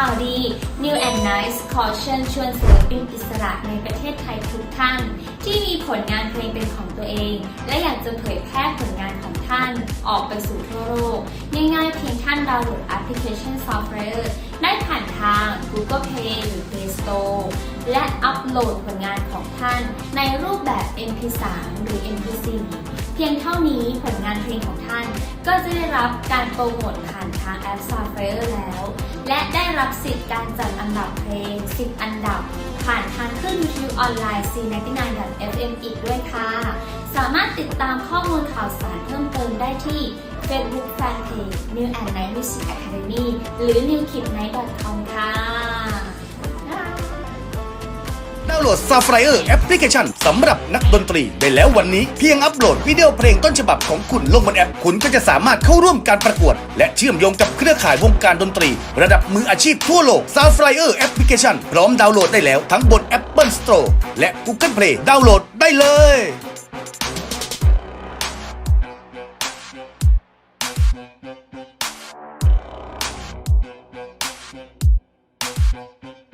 ข่าวดี New and Nice ขอเชิญชวนศิลปินอิสระในประเทศไทยทุกท่าน ที่มีผลงานเพลงเป็นของตัวเอง และอยากจะเผยแพร่ผลงานของท่านออกไปสู่ทั่วโลก ง่ายๆเพียงท่านดาวน์โหลดแอปพลิเคชันซอฟต์แวร์ได้ผ่านทาง Google Play หรือ Play Store และอัปโหลดผลงานของท่าน ในรูปแบบ MP3 หรือ MP4 เพียงเท่านี้ผลงานเพลงของท่าน ก็จะได้รับการโปรโมทผ่านทางแอป s a f a r แล้ว และได้ รับสิทธิ์การจัดอันดับเพลง 10 อันดับ ผ่านทางคลื่นวิทยุออนไลน์ C99.FM อีกด้วยค่ะ สามารถติดตามข้อมูลข่าวสารเพิ่มเติมได้ที่ Facebook Fanpage New and Night Music Academy หรือ newkidnight.com ค่ะาวน์โหลด s a f r i e r แอปพลิเคชันสำหรับนักดนตรี ได้แล้ววันนี้เพียงอัปโหลดวิดีโอเพลงต้นฉบับของคุณลงบนแอป คุณก็จะสามารถเข้าร่วมการประกวด และเชื่อมโยงกับเครือข่ายวงการดนตรี ระดับมืออาชีพทั่วโลก s a f r i e r แอปพลิเคชันพร้อมดาวน์โหลดได้แล้วทั้งบน Apple Store และ Google Play ดาวน์โหลดได้เลยうん。